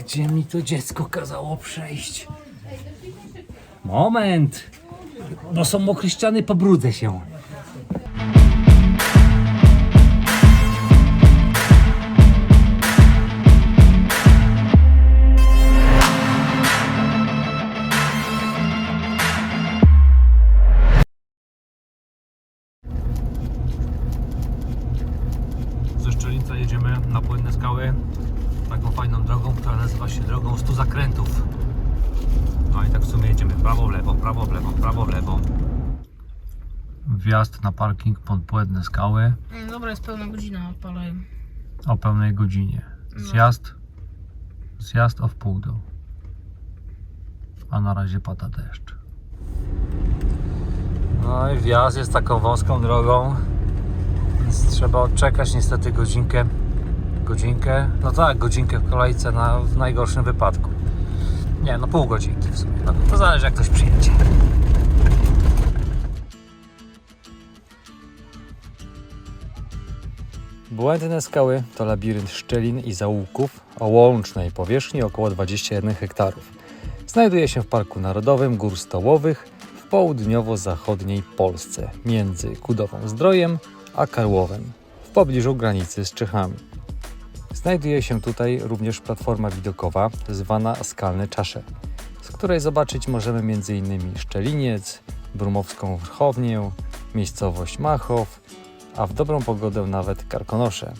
Gdzie mi to dziecko kazało przejść? Moment! Bo są mokre ściany, pobrudzę się. Jedziemy na Płynne Skały taką fajną drogą, która nazywa się drogą 100 zakrętów. No i tak w sumie jedziemy prawo, w lewo, prawo, w lewo, prawo, w lewo. Wjazd na parking pod Płynne Skały No Dobra, jest pełna godzina, odpalaj. o pełnej godzinie. Zjazd, zjazd o wpół do. A na razie pada deszcz. No i wjazd jest taką wąską drogą, więc trzeba odczekać niestety godzinkę. Godzinkę, no tak, godzinkę w kolejce na, w najgorszym wypadku. Nie, no pół godzinki w sumie. No, to zależy jak ktoś przyjedzie. Błędne skały to labirynt szczelin i zaułków o łącznej powierzchni około 21 hektarów. Znajduje się w Parku Narodowym Gór Stołowych w południowo-zachodniej Polsce, między Kudową Zdrojem a Karłowem, w pobliżu granicy z Czechami. Znajduje się tutaj również platforma widokowa zwana Skalne Czasze, z której zobaczyć możemy m.in. Szczeliniec, Brumowską Wrchownię, miejscowość Machow, a w dobrą pogodę nawet Karkonosze.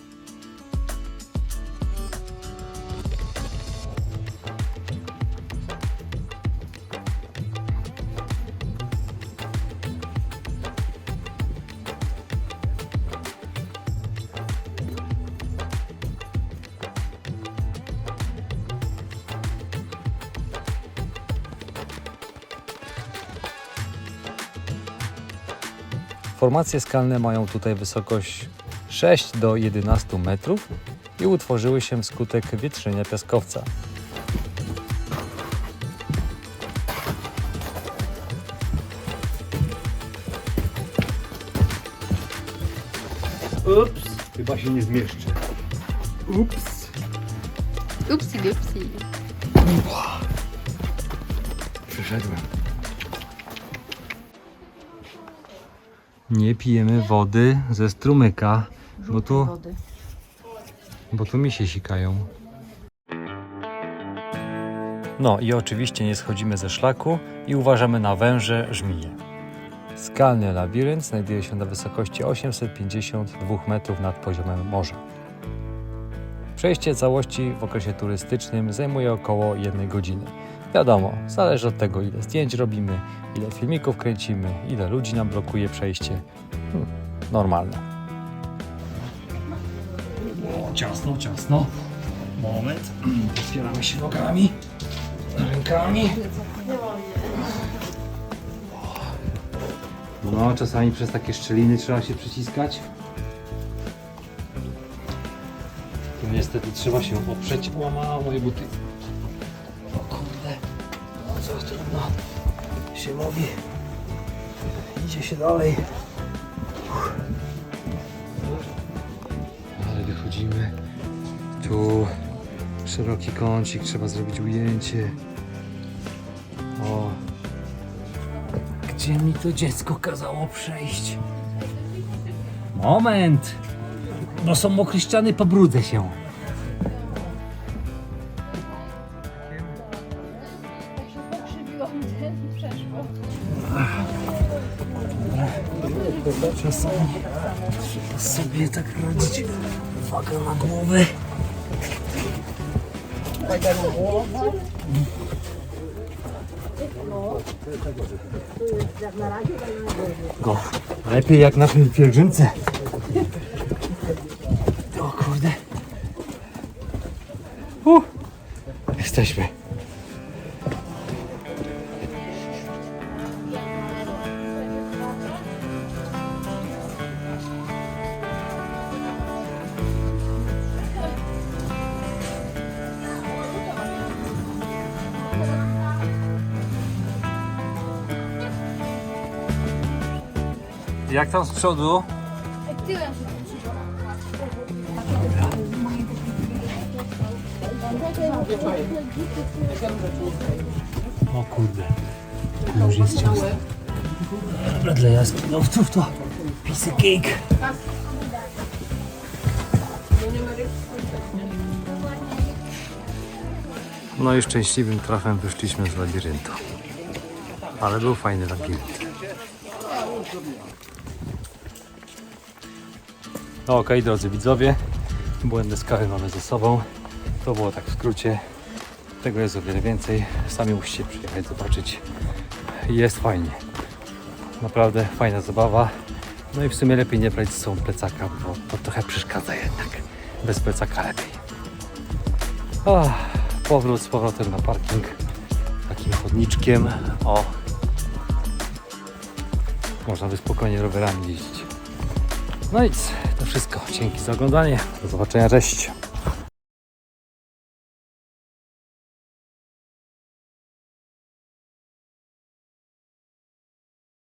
Formacje skalne mają tutaj wysokość 6 do 11 metrów i utworzyły się wskutek wietrzenia piaskowca. Ups, chyba się nie zmieszczę. Ups. Upsi dupsi. Przeszedłem. Nie pijemy wody ze strumyka, bo tu, Wody. bo tu mi się sikają. No i oczywiście nie schodzimy ze szlaku i uważamy na węże żmije. Skalny labirynt znajduje się na wysokości 852 metrów nad poziomem morza. Przejście całości w okresie turystycznym zajmuje około 1 godziny. Wiadomo, zależy od tego, ile zdjęć robimy, ile filmików kręcimy, ile ludzi nam blokuje przejście. Hmm, normalne. O, ciasno, ciasno. Moment. Wspieramy się nogami, rękami. No, czasami przez takie szczeliny trzeba się przyciskać. Tu niestety trzeba się oprzeć. Łamała moje buty. Trudno się mówi. Idzie się dalej. Uff. Ale wychodzimy. Tu szeroki kącik, trzeba zrobić ujęcie. O. Gdzie mi to dziecko kazało przejść? Moment! Bo są mokre ściany, pobrudzę się. Czasami trzeba sobie tak radzić. Uwaga na głowę. Go. Lepiej jak na pielgrzymce. O kurde. Uh, jesteśmy. Jak tam z przodu? Tyłem O kurde, już jest ciasto. Dobra, dla jaskiniowców to pisy cake. No i szczęśliwym trafem wyszliśmy z labiryntu. Ale był fajny labirynt. No okej, drodzy widzowie, błędne skały mamy ze sobą. To było tak w skrócie. Tego jest o wiele więcej. Sami musicie przyjechać, zobaczyć. Jest fajnie. Naprawdę fajna zabawa. No i w sumie lepiej nie brać ze sobą plecaka, bo to trochę przeszkadza jednak. Bez plecaka lepiej. Ach, powrót z powrotem na parking. Takim chodniczkiem. O. Można by spokojnie rowerami jeździć. No nic, to wszystko. Dzięki za oglądanie. Do zobaczenia, cześć.